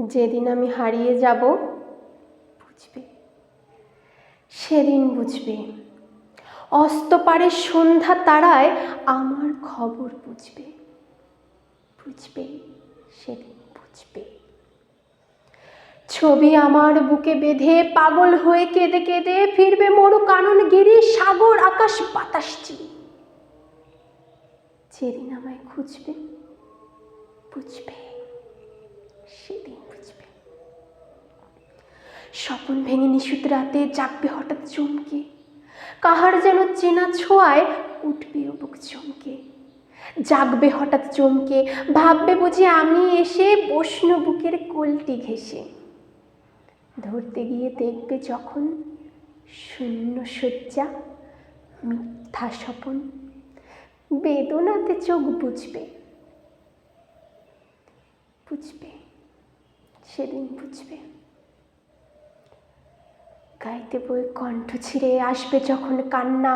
যেদিন আমি হারিয়ে যাব, বুঝবে। সেদিন বুঝবে। অস্ত অস্তপারে সন্ধ্যা তারায় আমার খবর বুঝবে। বুঝবে, সেদিন বুঝবে। ছবি আমার বুকে বেঁধে পাগল হয়ে কেঁদে কেঁদে ফিরবে মরু কানন গিরি, সাগর, আকাশ, বাতাস চিনি। যেদিন আমায় খুঁজবে, বুঝবে। সেদিন বুঝবে স্বপন ভেঙে নিশুত রাতে জাগবে হঠাৎ চমকে। কাহার যেন চেনা ছোঁয়ায় উঠবে বুক চমকে। জাগবে হঠাৎ চমকে, ভাববে বুঝি আমি এসে বসন বুকের কোলটি ঘেসে ধরতে গিয়ে দেখবে যখন শূন্য শয্যা মিথ্যা স্বপন, বেদনাতে চোখ বুঝবে বুঝবে। সেদিন বুঝবে। গাইতে বই কণ্ঠ ছিঁড়ে আসবে যখন কান্না,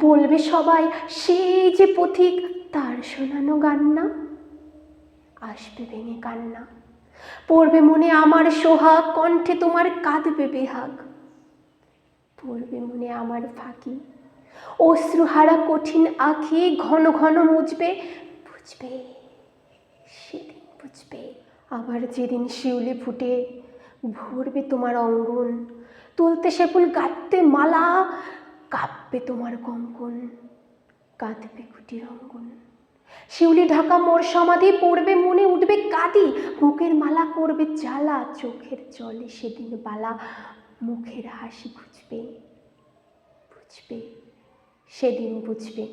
বলবে সবাই, সেই যে পথিক, তার শোনানো গান্না। আসবে ভেঙে কান্না, পড়বে মনে আমার সোহাগ, কণ্ঠে তোমার কাঁদবে বেহাগ। পড়বে মনে আমার ফাঁকি, অশ্রুহারা কঠিন আঁখি ঘন ঘন মুছবে বুঝবে, সেদিন বুঝবে। আবার যেদিন শিউলি ফুটে ভরবে তোমার অঙ্গন, তুলতে সে ফুল গাঁথতে মালা, কাঁপবে তোমার কঙ্কন, কাঁদবে কুটির অঙ্গন। শিউলি ঢাকা মোর সমাধি পড়বে, মনে উঠবে কাঁদি, বুকের মালা করবে জ্বালা, চোখের জলে সেদিন বালা, মুখের হাসি খুঁজবে বুঝবে, সেদিন বুঝবে।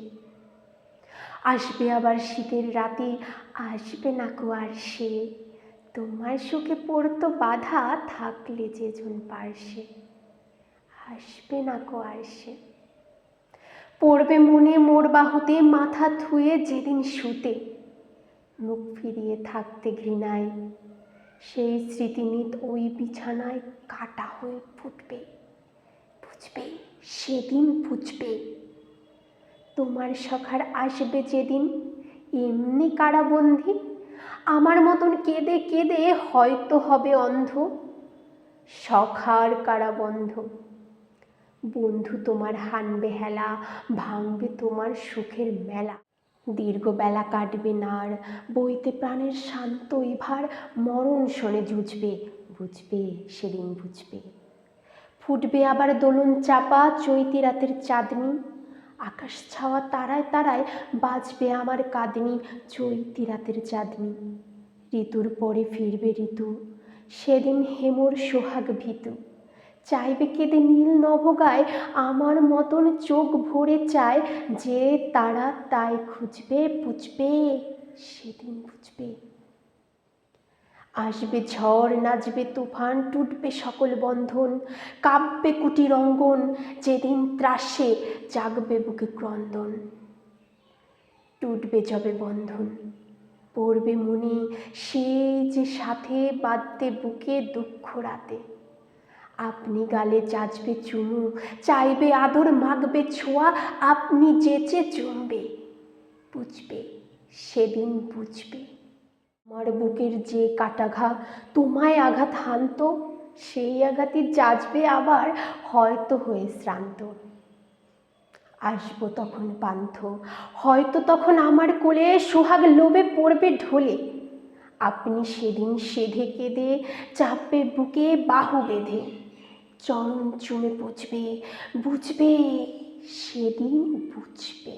আসবে আবার শীতের রাতে, আসবে না কো আর সে। তোমার সুখে পড়তো বাধা থাকলে যে জন পার্শ্বে আসবে না কো আর সে। পড়বে মনে মোর বাহুতে, মাথা থুয়ে যেদিন শুতে, মুখ ফিরিয়ে থাকতে ঘৃণায়, সেই স্মৃতিনিত ওই বিছানায় কাটা হয়ে ফুটবে, বুঝবে, সেদিন বুঝবে। তোমার সখার আসবে যেদিন, এমনি কারাবন্দী আমার মতন কেঁদে কেঁদে হয়তো হবে অন্ধ। সখার কারাবন্ধ। বন্ধু তোমার হানবে হেলা, ভাঙবে তোমার সুখের মেলা। দীর্ঘ বেলা কাটবে নার, বইতে প্রাণের শান্ত এভার, মরণ শোনে জুঝবে, বুঝবে, সেদিন বুঝবে। ফুটবে আবার দোলন চাপা, চৈতি রাতের চাঁদনি। আকাশ ছাওয়া তারায় তারায় বাজবে আমার কাঁদনি চৈতি রাতের চাঁদনি। ঋতুর পরে ফিরবে ঋতু, সেদিন হেমর সোহাগ ভীতু। চাইবে কেঁদে নীল নভগায়, আমার মতন চোখ ভরে চায়, যে তারা তাই খুঁজবে, বুঝবে, সেদিন বুঝবে। আসবে ঝড়, নাচবে তুফান, টুটবে সকল বন্ধন, কাঁপবে কুটির অঙ্গন, যেদিন ত্রাসে জাগবে বুকে ক্রন্দন। টুটবে যবে বন্ধন, পড়বে মনে সেই যে সাথে বাঁধতে বুকে দুঃখ রাতে। আপনি গালে চাচবে চুমু, চাইবে আদর, মাগবে ছোঁয়া, আপনি যেচে চুমবে বুঝবে, সেদিন বুঝবে। আমার বুকের যে কাটাঘা তোমায় আঘাত হানত, সেই আঘাতই যাচবে আবার, হয়তো হয়ে শ্রান্ত। আসব তখন পান্থ, হয়তো তখন আমার কোলে সোহাগ লোভে পড়বে ঢোলে। আপনি সেদিন সেধে কেঁদে চাপবে বুকে বাহু বেঁধে। চরণ চুমে বুঝবে বুঝবে, সেদিন বুঝবে।